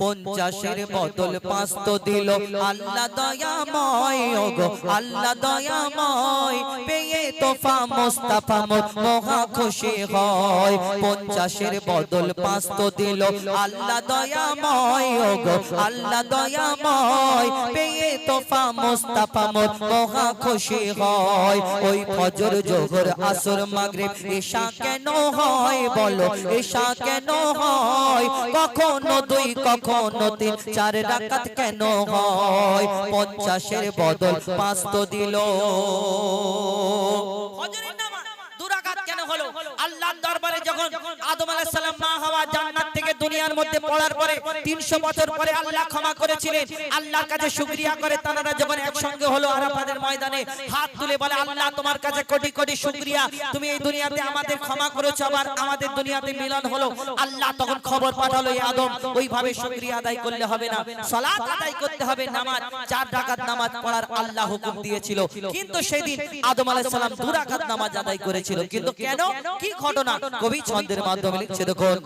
পঞ্চাশের বদল পাঁচ তো দিল। আল্লাহ দয়াময় ওগো আল্লাহ দয়াময়। পেয়ে তোফা মোস্তাফা মহা খুশি হয়। পঞ্চাশের বদল পাঁচ তো দিল। আল্লাহ দয়াময় ওগো আল্লাহ দয়াময়। পেয়ে তোফা মোস্তাফা মহা খুশি হয়। ওই ফজর জোহর আসর মাগরিব ঈশা কেন হয় বলো? ঈশা কেন হয়? কখনো দুই কখনো তিন চার রাকাত কেন হয়? পঞ্চাশের বদল পাঁচ তো দিল। কেন হলো? দরবারে যখন আদম আলাইহিস সালাম মা হাওয়া জান্নাত দুনিয়ার মধ্যে পড়ার পরে 300 বছর পরে আল্লাহ ক্ষমা করেছিলেন। আল্লাহর কাছে শুকরিয়া করে তারা যখন একসঙ্গে হলো আরাফাতের ময়দানে, হাত তুলে বলে, আল্লাহ, তোমার কাছে কোটি কোটি শুকরিয়া। তুমি এই দুনিয়াতে আমাদের ক্ষমা করেছ, আবার আমাদের দুনিয়াতে মিলন হলো। আল্লাহ তখন খবর পাঠালো আদম, ওইভাবে শুকরিয়া আদায় করলে হবে না। সালাত আদায় করতে হবে, নামাজ, চার রাকাত নামাজ পড়ার আল্লাহ হুকুম দিয়েছিল। কিন্তু সেদিন আদম আলাইহিস সালাম দু রাকাত নামাজ আদায় করেছিল। কিন্তু কেন? কি ঘটনা? কবি ছন্দের মাধ্যমে লিখছে, দেখুন।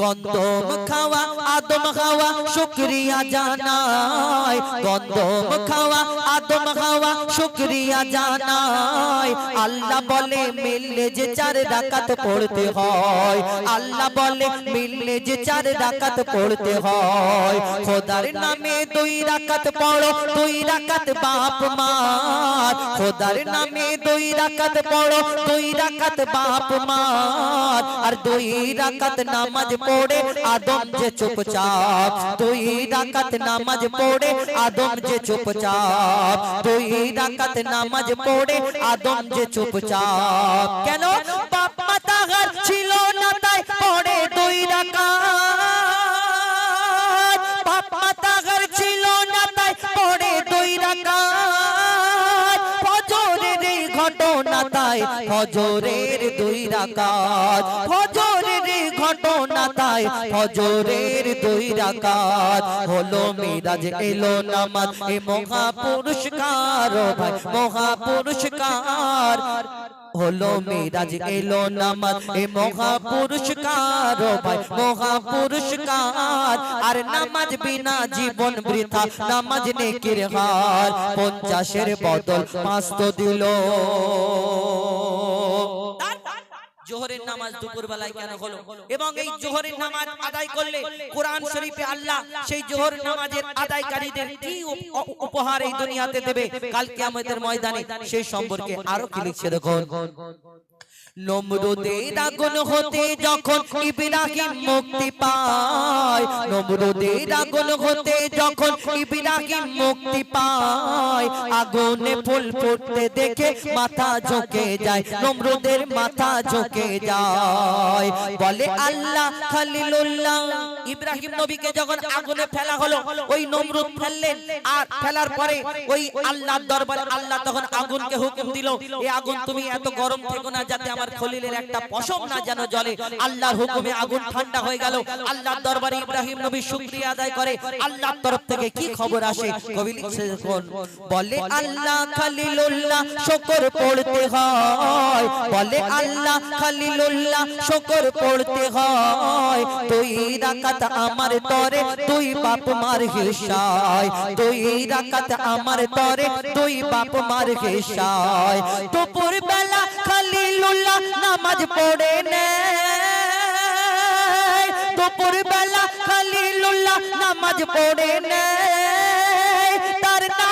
গন্ধম খাওয়া আদম খাওয়া শুক্রিয়া জানায় গন্ধম খাওয়া আদম খাওয়া শুক্রিয়া জানাই। আল্লাহ বলে মিললে যে চার ডাকাত পড়তে হয়। আল্লাহ বলে মিললে যে চার ডাকাত পড়তে হয়। খোদার নামে দুই রাকাত পড়ো দুই রাকাত বাপ মার খোদার নামে দুই রাকাত পড়ো দুই রাকাত বাপ মার আর দুই রাকাত নামাজ পড়ে আদম যে চুপচাপ। দুই রাকাত নামাজ পড়ে আদম যে চুপচাপ। দুই রাকাত নামাজ পড়ে আদম যে চুপচাপ কেন? বাপ মাতা ঘর ছিল না তাই পড়ে দুই রাকাত। বাপ মাতা ঘর ছিল না তাই পড়ে দুই রাকাত। ফজরের ঘটনা তাই ফজরের দুই রাকাত। ফজরের এই ঘটনা তাই ফজরের দুই রাকাত। হলো মিরাজ, এলো নামাজ, এ ভাই হলো মিরাজ, এলো নামাজ, এ ভাই আর নামাজ বিনা জীবন বৃথা, নামাজ নেকির হার। পঞ্চাশের বদল পাঁচ তো দিল। জোহরের নামাজ দুপুর বেলায় কেন হলো? এবং এই জোহরের নামাজ আদায় করলে কোরআন শরীফে আল্লাহ সেই জোহর নামাজের আদায়কারীদের কি উপহার এই দুনিয়াতে দেবে? কাল কিয়ামতের ময়দানে সেই সম্পর্কে আরও কি লিখছে দেখুন? নমরুদের আগুন হতে যখন ইব্রাহিম মুক্তি পায়। নমরুদের আগুন হতে যখন ইব্রাহিম মুক্তি পায়। আগুনে ফুল ফুটতে দেখে মাথা ঝুঁকে যায়। নমরুদের মাথা ঝুঁকে যায়? বলে আল্লাহ খালিলুল্লাহ। ইব্রাহিম নবীকে যখন আগুনে ফেলা হলো, ওই নমরুদ ফেললেন। আর ফেলার পরে ওই আল্লাহর দরবারে আল্লাহ তখন আগুনকে হুকুম দিল এই আগুন তুমি এত গরম থেকো না, যাতে আমার খলিলের একটা পশম না যেন জ্বলে। আল্লাহর হুকুমে আগুন ঠান্ডা হয়ে গেল। আল্লাহর দরবারে ইব্রাহিম নবী শুকরিয়া আদায় করে। আল্লাহর তরফ থেকে কি খবর আসে? কবি লিখছে দেখুন বলে আল্লাহ খালিলুল্লাহ, শুকর পড়তে হয়। বলে আল্লাহ খালিলুল্লাহ, শুকর পড়তে হয়। তুই রাকাত আমার তরে তুই বাপ মার হিসায়। তুই রাকাত আমার তরে তুই বাপ মার হিসায়। দুপুর বেলা খালিলুল্লাহ নামাজ পড়ে নেয়। দুপুর বেলা খালিলুল্লাহ নামাজ পড়ে তার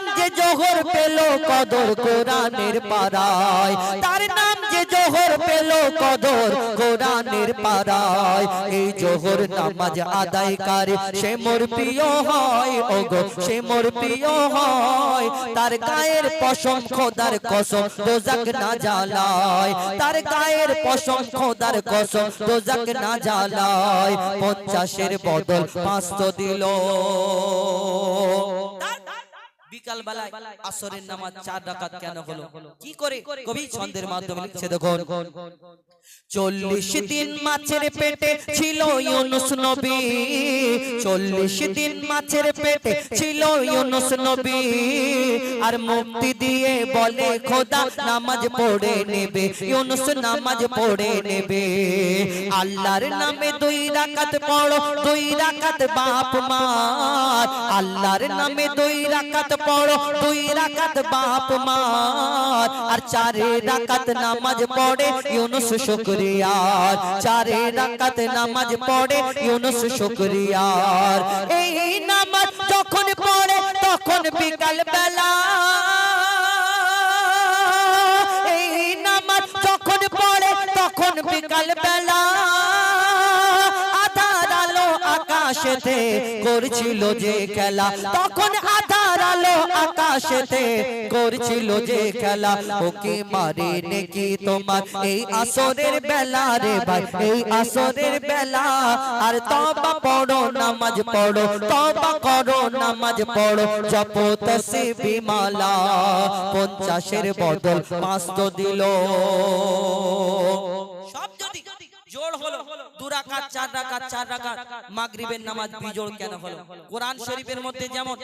নাম যে জোহর পেল কদর কোরআনের পাড়ায়। তার নাম যে জোহর পেল কদর কোরআনের পাড়ায়। এই জোহর নামাজ আদায় করে, সে মোর প্রিয় হয়, ওগো, সে মোর প্রিয় হয়। তার গায়ের পশম খোদার কসম দোজাক না জ্বালায়। তার গায়ের পশম খোদার কসম দোজাক না জ্বালায়। পঞ্চাশের বদল পাঁচ তো দিল বিকাল বেলায় আসরের নামাজ চার রাকাত কেন হলো? কি করে? কবি ছন্দের মাধ্যমে লিখছে, দেখুন। চল্লিশ দিন মাছের পেটে ছিল ইউনুস নবী। চল্লিশ দিন মাছের পেটে ছিল ইউনুস নবী। আর মুক্তি দিয়ে বলে, খোদা, নামাজ পড়ে নেবে। ইউনুস নামাজ পড়ে নেবে। আল্লাহর নামে দুই রাকাত পড়ো, দুই রাকাত বাপ মার আল্লাহর নামে দুই রাকাত পড়ো, দুই রাকাত বাপ মার, আর চারে রাকাত নামাজ পড়ে ইউনুস শুকরিয়ার। চারে রাকাত নামাজ পড়ে ইউনুস শুকরিয়ার। এই নামাজ যখন পড়ে, তখন বিকাল বেলা। এই নামাজ যখন পড়ে, তখন বিকাল করছিল যে খেলা। তখন আধার আলো আকাশেতে করছিল যে খেলা। ওকে মারে নাকি তোমার? এই আসরের বেলা রে ভাই, এই আসরের বেলা। আর তবা পড়ো, নামাজ পড়ো, তবা করো, নামাজ পড়ো। জপ তসবি মালা পঞ্চাশের বদল পাঁচ তো দিল। সব যদি জোড় হলো। রাকাত চার রাকাত চার রাকাত মাগরিবের নামাজ বিজোড় কেন হলো? কোরআন শরীফের মধ্যে যেমন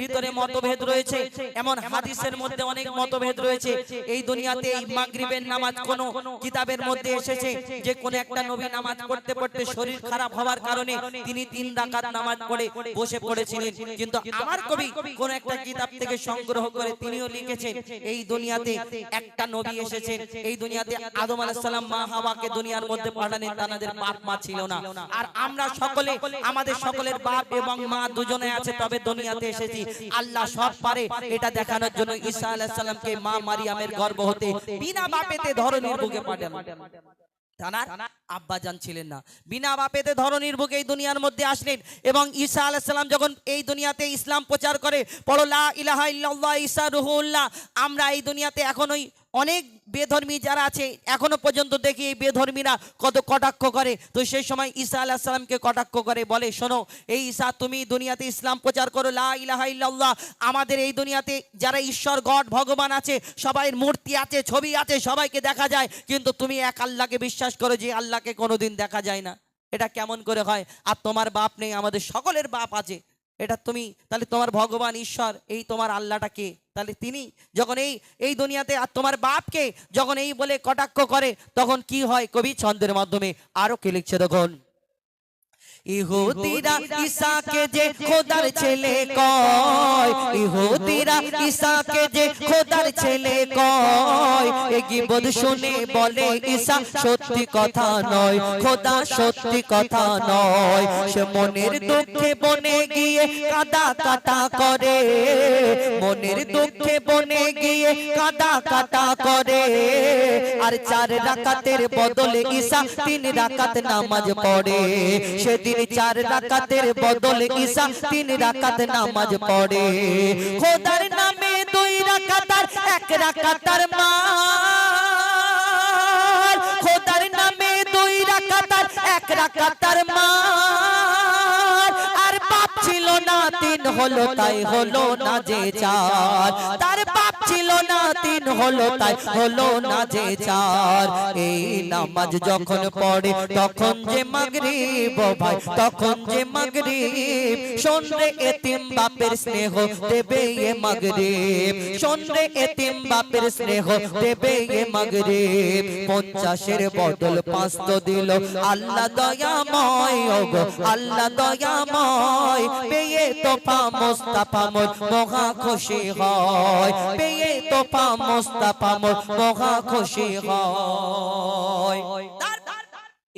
ভিতরে মতভেদ রয়েছে, এমন হাদিসের মধ্যে অনেক মতভেদ রয়েছে। এই দুনিয়াতে এই মাগরিবের নামাজ কোন কিতাবের মধ্যে এসেছে যে কোন একটা নবী নামাজ পড়তে পড়তে শরীর খারাপ হওয়ার কারণে তিনি তিন রাকাত নামাজ পড়ে বসে পড়েছিলেন। কিন্তু আমার কবি কোন একটা কিতাব থেকে সংগ্রহ করে তিনিও লিখেছেন, এই দুনিয়াতে একটা নবী এসেছেন। এই দুনিয়াতে আদম আলাইহিস মা হাওয়াকে দুনিয়ার মধ্যে তাদের বাপ মা ছিল না। আর আমরা সকলে আমাদের সকলের বাপ এবং মা দুজনে আছে তবে দুনিয়াতে এসেছি। আল্লাহ সব পারে। এটা দেখানোর জন্য ঈসা আলাইহিস সালামকে মা মারিয়ামের গর্ভ হতে বিনা বাপেতে ধরনের বুকে পাঠালেন তানার আব্বা জান ছিলেন না। বিনা বাপেতে ধরনীর বুকে এই দুনিয়ার মধ্যে আসলেন এবং ঈসা আলাইহিস সালাম যখন এই দুনিয়াতে ইসলাম প্রচার করে পড়ো লা ইলাহা ইল্লাল্লাহ ঈসা রুহুল্লাহ আমরা এই দুনিয়াতে এখনোই অনেক বেধর্মী যারা আছে, এখনও পর্যন্ত দেখি এই বেধর্মীরা কত কটাক্ষ করে। তো সেই সময় ঈসা আলাহ সালামকে কটাক্ষ করে, বলে, শোনো, এই ঈসা, তুমি দুনিয়াতে ইসলাম প্রচার করো, লা ইলাহা ইল্লাল্লাহ। আমাদের এই দুনিয়াতে যারা ঈশ্বর, গড, ভগবান আছে, সবাই মূর্তি আছে, ছবি আছে, সবাইকে দেখা যায়। কিন্তু তুমি এক আল্লাহকে বিশ্বাস করো যে, আল্লাহকে কোনোদিন দেখা যায় না। এটা কেমন করে হয়? আর তোমার বাপ নেই, আমাদের সকলের বাপ আছে। এটা তুমি, তাহলে তোমার ভগবান ঈশ্বর, এই তোমার আল্লাহটাকে তাহলে তিনি যখন এই এই দুনিয়াতে আর তোমার বাপকে যখন এই বলে কটাক্ষ করে, তখন কি হয়? কবি ছন্দের মাধ্যমে আরও কে লিখছে তখন ইহুদিরা ঈসাকে যে খোদার ছেলে কয়। ইহুদিরা ঈসাকে যে খোদার ছেলে কয়। এ গীবত শুনে বলে ঈসা সত্যি কথা নয়। খোদা সত্যি কথা নয়। সে মনের দুঃখে বনে গিয়ে কাদা কাটা করে। মনের দুঃখে বনে গিয়ে কাদা কাটা করে। আর চার রাকাতের বদলে ঈসা তিন রাকাত নামাজ পড়ে। সেদিন চার রাকাতের বদলে ঈসা তিন রাকাত নামাজ পড়ে। খোদার নামে দুই রাকাতার এক রাকাতার মার। খোদার নামে দুই রাকাতার এক আর বাপ ছিল না, তিন হলো, তাই হলো না যে চার। তার বাপ ছিল না, তিন হলো তাই, হলো না যে চার। এই নামাজ যখন পড়ে, তখন যে মাগরিব ও ভাই তখন যে মাগরিব। শোনরে এতিম বাপের স্নেহ দেবে এ মাগরিব। শোনরে এতিম বাপের স্নেহ দেবে এ মাগরিব। পঞ্চাশের বদল পাঁচ তো দিল। আল্লাহ দয়াময়, ওগো, আল্লাহ দয়াময়। পেয়ে তোফা, মোস্তাফা মোর মহা খুশি হয়। পেয়ে তোফা মোস্তাফা মোর মহা খুশি হয়।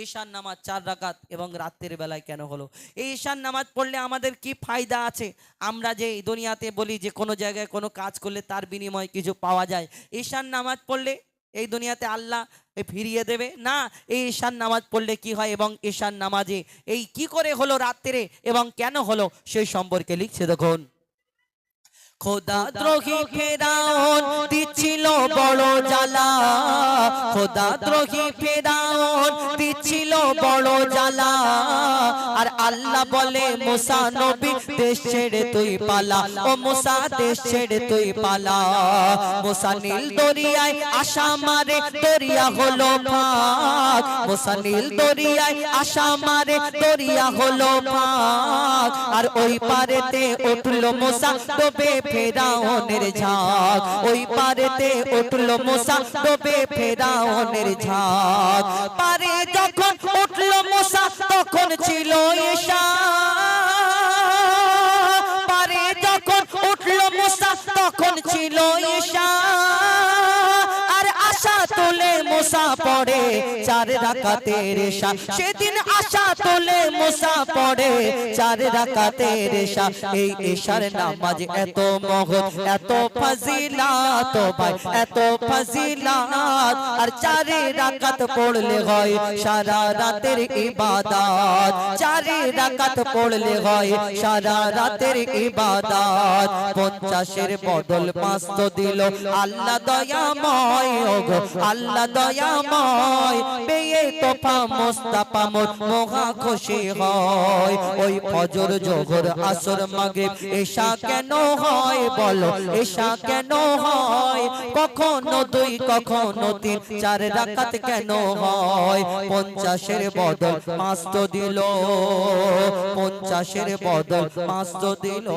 ঈশান নামাজ চার রাকাত এবং রাত্রের বেলায় কেন হলো? এই ঈশান নামাজ পড়লে আমাদের কি ফায়দা আছে? আমরা যে দুনিয়াতে বলি যে কোনো জায়গায় কোনো কাজ করলে তার বিনিময়ে কিছু পাওয়া যায়। ঈশান নামাজ পড়লে এই দুনিয়াতে আল্লাহ ফিরিয়ে দেবে? না এই ঈশান নামাজ পড়লে কি হয় এবং ঈশান নামাজে এই কি করে হলো রাত্রে এবং কেন হলো? সেই সম্পর্কে লিখছে দেখুন। খোদা দ্রোহী ফেরাউন দিচ্ছিল বড় জ্বালা। খোদা দ্রোহী ফেরাউন দিচ্ছিল বড় জ্বালা। আর আল্লাহ বলে, মুসা নবী, দেশ ছেড়ে তুই পালা। ও মুসা, দেশ ছেড়ে তুই পালা। মুসা নীল দরিয়ায় আশা মারে, দরিয়া হলো ফাঁক। মুসা নীল দরিয়ায় আশা মারে, দরিয়া হলো ফাঁক। আর ওই পারেতে উঠল মুসা, ডোবে ফেরাউনের ঝাঁক। ওই পারেতে উঠল মুসা ডোবে ফেরাউনের ঝাঁক পারে যখন উঠল মোসা তখন ছিল ঈশা। পারে যখন উঠল মোসা তখন ছিল ঈশা। মুসা পড়ে, চার রাকাতের রেশা সেদিন আশা তোলে মুসা পড়ে, চার রাকাতে রেশা এই এশার নামাজ এত মহৎ, এত ফজিলাত ভাই, এত ফজিলাত। আর চারে রাকাত পড়লে হয় সারা রাতের ইবাদত। চারে রাকাত পড়লে হয় সারা রাতের ইবাদত। পঞ্চাশের বদল পাঁচ তো দিল। আল্লাহ দয়াময় ওগো আল্লাহ দয়াময়। পেয়ে তোফা মোস্তাফা মহা খুশি হয়। ওই ফজর জোহর আসর মাগে এশা কেন হয় বলো? এশা কেন হয়? কখনো দুই, কখনো তিন চার রাকাত কেন হয়? পঞ্চাশের বদল পাঁচ তো দিল। পঞ্চাশের বদল পাঁচ তো দিল।